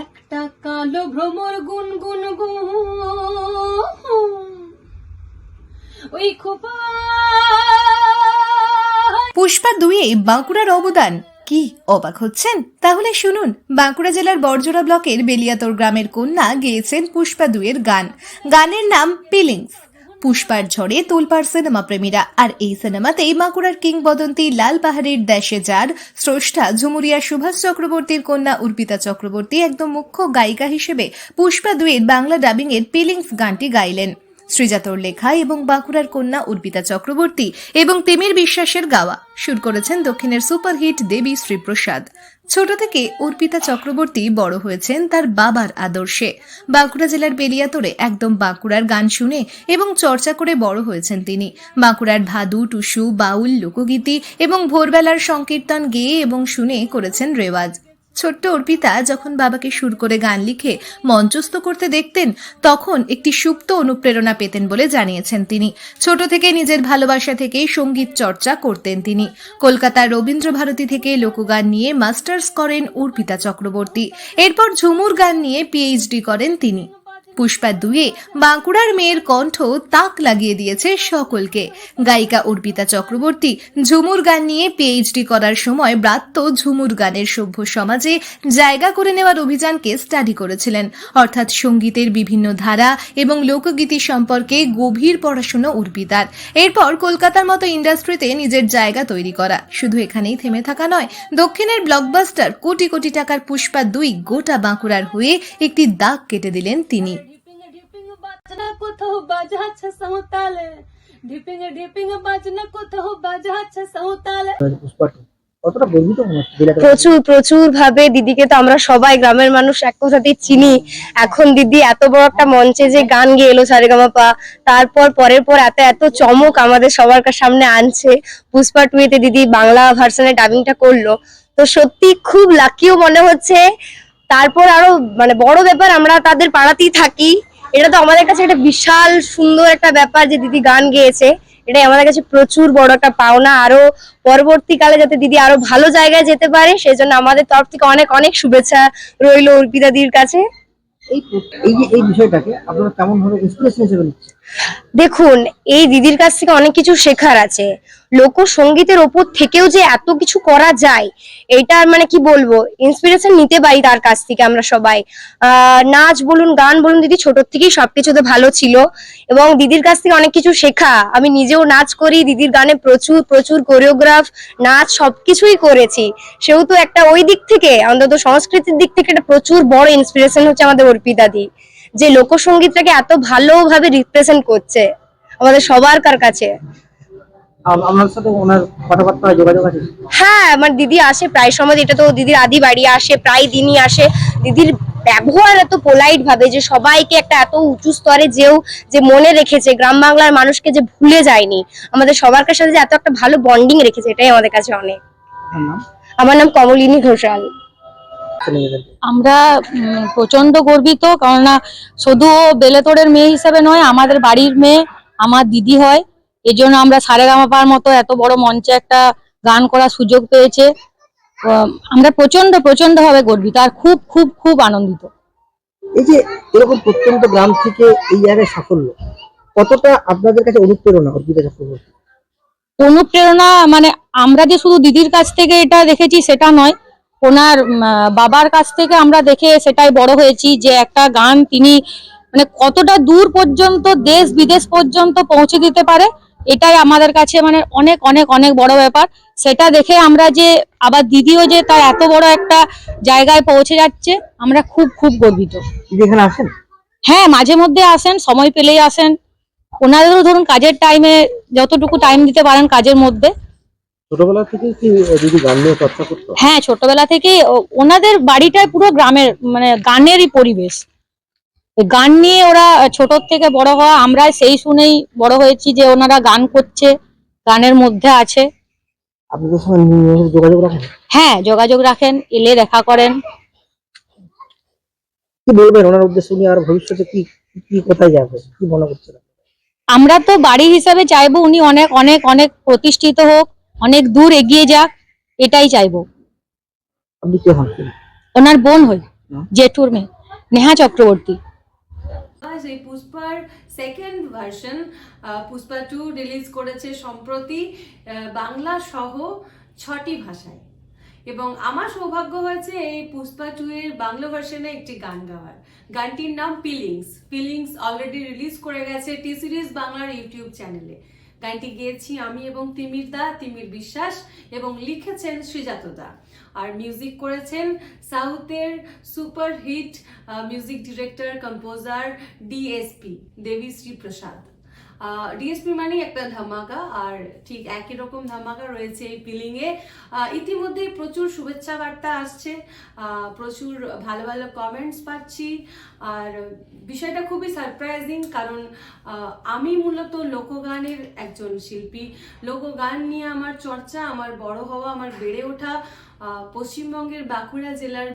একটা কালো ভ্রমর গুন গুন ওই খোপা। পুষ্পা দুয়ে বাঁকুড়ার অবদান। কি, অবাক হচ্ছেন? তাহলে শুনুন, বাঁকুড়া জেলার বরজোড়া ব্লকের বেলিয়াতোর গ্রামের কন্যা গেয়েছেন পুষ্পা দুয়ের গান। গানের নাম পিলিংস পুষ্পার ঝড়ে তোলপার সিনেমা প্রেমীরা। আর এই সিনেমাতেই বাঁকুড়ার কিংবদন্তি লাল পাহাড়ির দেশে যার স্রষ্টা ঝুমুরিয়া সুভাষ চক্রবর্তীর কন্যা অর্পিতা চক্রবর্তী, একদম মুখ্য গায়িকা হিসেবে পুষ্পা দুয়ের বাংলা ডাবিং এর পিলিংস গানটি গাইলেন। শ্রীজাতর লেখা এবং বাঁকুড়ার কন্যা উর্পিতা চক্রবর্তী এবং তিমির বিশ্বাসের গাওয়া। সুর করেছেন দক্ষিণের সুপারহিট দেবী শ্রীপ্রসাদ। ছোট থেকে অর্পিতা চক্রবর্তী বড় হয়েছেন তার বাবার আদর্শে। বাঁকুড়া জেলার বেলিয়াতরে একদম বাঁকুড়ার গান শুনে এবং চর্চা করে বড় হয়েছেন তিনি। বাঁকুড়ার ভাদু, টুসু, বাউল, লোকগীতি এবং ভোরবেলার সংকীর্তন গেয়ে এবং শুনে করেছেন রেওয়াজ। ছোট্ট অর্পিতা যখন বাবাকে সুর করে গান লিখে মঞ্চস্থ করতে দেখতেন, তখন একটি সুপ্ত অনুপ্রেরণা পেতেন বলে জানিয়েছেন তিনি। ছোট থেকে নিজের ভালোবাসা থেকে সংগীত চর্চা করতেন তিনি। কলকাতার রবীন্দ্রভারতী থেকে লোকগান নিয়ে মাস্টার্স করেন অর্পিতা চক্রবর্তী। এরপর ঝুমুর গান নিয়ে পিএইচডি করেন তিনি। পুষ্পা দুয়ে বাঁকুড়ার মেয়ের কণ্ঠ তাক লাগিয়ে দিয়েছে সকলকে। গায়িকা অর্পিতা চক্রবর্তী ঝুমুর গান নিয়ে পিএইচডি করার সময় ব্রাত্য ঝুমুর গানের সভ্য সমাজে জায়গা করে নেওয়ার অভিযানকে স্টাডি করেছিলেন। অর্থাৎ সঙ্গীতের বিভিন্ন ধারা এবং লোকগীতি সম্পর্কে গভীর পড়াশুনো অর্পিতার। এরপর কলকাতার মতো ইন্ডাস্ট্রিতে নিজের জায়গা তৈরি করা। শুধু এখানেই থেমে থাকা নয়, দক্ষিণের ব্লকবাস্টার কোটি কোটি টাকার পুষ্পা দুই গোটা বাঁকুড়ার হয়ে একটি দাগ কেটে দিলেন তিনি। বাজনা কোথাও বাজাচ্ছে সাঁওতালে ঢিপিং ঢিপিং বাজনা কোথাও বাজাচ্ছে সাঁওতালে কতটা গর্বিত প্রচুর প্রচুর ভাবে দিদিকে তো আমরা সবাই গ্রামের মানুষ এক কথাতেই চিনি। এখন দিদি এত বড় একটা মঞ্চে যে গান গেয়ে এলো সারেগামাপা তারপর পরের পর এত এত চমক আমাদের সবার কা- সামনে আনছে। পুষ্পা টুয়েতে দিদি বাংলা ভার্সনে ডাবিংটা করল। তো সত্যি খুব লাকিও মনে হচ্ছে। তারপর আরও মানে বড় ব্যাপার আমরা তাদের পাড়াতেই থাকি। এটা তো আমাদের কাছে একটা বিশাল সুন্দর একটা ব্যাপার যে দিদি গান গেয়েছে। এটাই আমাদের কাছে প্রচুর বড় একটা পাওনা। আরও পরবর্তীকালে যাতে দিদি আরও ভালো জায়গায় যেতে পারে, সেই জন্য আমাদের তরফ থেকে অনেক অনেক শুভেচ্ছা রইল অর্পিতা দিদির কাছে। এই এই যে এই বিষয়টাকে আপনারা কেমন ভাবে ইন্সপিরেশন হিসেবে নিচ্ছেন? দেখুন, এই দিদির কাছ থেকে অনেক কিছু শেখার আছে। লোকসঙ্গীতের ওপর থেকেও যে এত কিছু করা যায় এটা মানে কি বলব? ইন্সপিরেশন নিতে পারি তার কাছ থেকে আমরা সবাই। নাচ বলুন, গান বলুন, দিদি ছোট থেকেই সবকিছুতে ভালো ছিল এবং দিদির কাছ থেকে অনেক কিছু শেখা। আমি নিজেও নাচ করি, দিদির গানে প্রচুর প্রচুর কোরিওগ্রাফ নাচ সবকিছুই করেছি। সেহেতু একটা ওই দিক থেকে, অন্তত সংস্কৃতির দিক থেকে একটা প্রচুর বড় ইন্সপিরেশন হচ্ছে আমাদের অর্পিতা দি। যে লোকসঙ্গীতটাকে এত ভালোভাবে রিপ্রেজেন্ট করছে আমাদের সবার কার কাছে? আম- সাথে ওনার কথাবার্তা যোগাযোগ আছে? হ্যাঁ আমার দিদি আসে প্রায় সময় এটা তো দিদির আদি বাড়ি আসে প্রায় দিনই আসে। দিদির ব্যবহার এত পোলাইট ভাবে যে সবাইকে একটা এত উঁচু স্তরে যেও যে মনে রেখেছে গ্রাম বাংলার মানুষকে যে ভুলে যায়নি আমাদের সবার কাছে যে এত একটা ভালো বন্ডিং রেখেছে এটাই আমাদের কাছে অনেক। আমার নাম কমলিনী ঘোষাল। আমরা প্রচণ্ড গর্বিত কেননা শুধু বেলেতোড়ের মেয়ে হিসেবে নয় আমাদের বাড়ির মেয়ে আমার দিদি হয়। এই জন্য আমরা সারেগামাপার মতো এত বড় মঞ্চে একটা গান করার সুযোগ পেয়েছে। আমরা প্রচণ্ড প্রচণ্ড ভাবে গর্বিত আর খুব খুব খুব আনন্দিত। এই যে এরকম প্রত্যন্ত গ্রাম থেকে এই জায়গায় সাফল্য কতটা আপনাদের কাছে অনুপ্রেরণা অর্পিতা চক্রবর্তী অনুপ্রেরণা মানে আমরা যে শুধু দিদির কাছ থেকে এটা দেখেছি সেটা নয় ওনার বাবার কাছ থেকে আমরা দেখে সেটাই বড় হয়েছি যে একটা গান তিনি মানে কতটা দূর পর্যন্ত দেশ বিদেশ পর্যন্ত পৌঁছে দিতে পারে এটাই আমাদের কাছে মানে অনেক অনেক অনেক বড় ব্যাপার। সেটা দেখে আমরা যে আবার দিদিও যে তার এত বড় একটা জায়গায় পৌঁছে যাচ্ছে আমরা খুব খুব গর্বিত। এখানে আসেন? হ্যাঁ মাঝে মধ্যে আসেন সময় পেলেই আসেন। ওনাদেরও ধরুন কাজের টাইমে যতটুকু টাইম দিতে পারেন কাজের মধ্যে। ছোটবেলা থেকে কি দিদি গান নিয়ে চর্চা করতো? হ্যাঁ ছোটবেলা থেকেই ওনাদের বাড়িটাই পুরো গ্রামের মানে গানেরই পরিবেশ। গান নিয়ে ওরা ছোট থেকে বড় হওয়া আমরা সেই শুনেই বড় হয়েছি যে ওনারা গান করছে গানের মধ্যে আছে। আপনাদের সঙ্গে যোগাযোগ রাখেন? হ্যাঁ যোগাযোগ রাখেন এলে দেখা করেন। কি বলবেন ওনার উদ্দেশ্য উনি আর ভবিষ্যতে কি কি কোথায় যাবে? কি মনে করছেন আমরা তো বাড়ি হিসাবে চাইব উনি অনেক অনেক অনেক প্রতিষ্ঠিত হোক অনেক দূর এগিয়ে যাক এটাই চাইব। আপনি কে হন? ওনার বোন হই জেঠুর মেয়ে নেহা চক্রবর্তী। এই পুষ্পার second version Pushpa two release করেছে সম্প্রতি আহ, বাংলা সহ ছটি ভাষায়। এবং আমার সৌভাগ্য হয়েছে এই পুষ্পা টু এর বাংলা ভার্সনে একটি গান গাওয়ার। গানটির নাম ফিলিংস ফিলিংস অলরেডি রিলিজ করে গেছে টি সিরিজ বাংলার ইউটিউব চ্যানেলে গানটি গেয়েছি আমি এবং তিমির দা, তিমির বিশ্বাস এবং লিখেছেন শ্রীজাত দা। আর মিউজিক করেছেন সাউথের super hit music director composer DSP Devi Prasad DSP মানে একটা ধামাকা আর ঠিক একই রকম ধামাকা রয়েছে এই আহ, ইতিমধ্যেই প্রচুর শুভেচ্ছা বার্তা আসছে প্রচুর ভালো ভালো কমেন্টস পাচ্ছি আর বিষয়টা খুবই সারপ্রাইজিং কারণ আমি মূলত লোকগানের একজন শিল্পী। লোকগান নিয়ে আমার চর্চা আমার বড় হওয়া আমার বেড়ে ওঠা পশ্চিমবঙ্গের বাঁকুড়া জেলার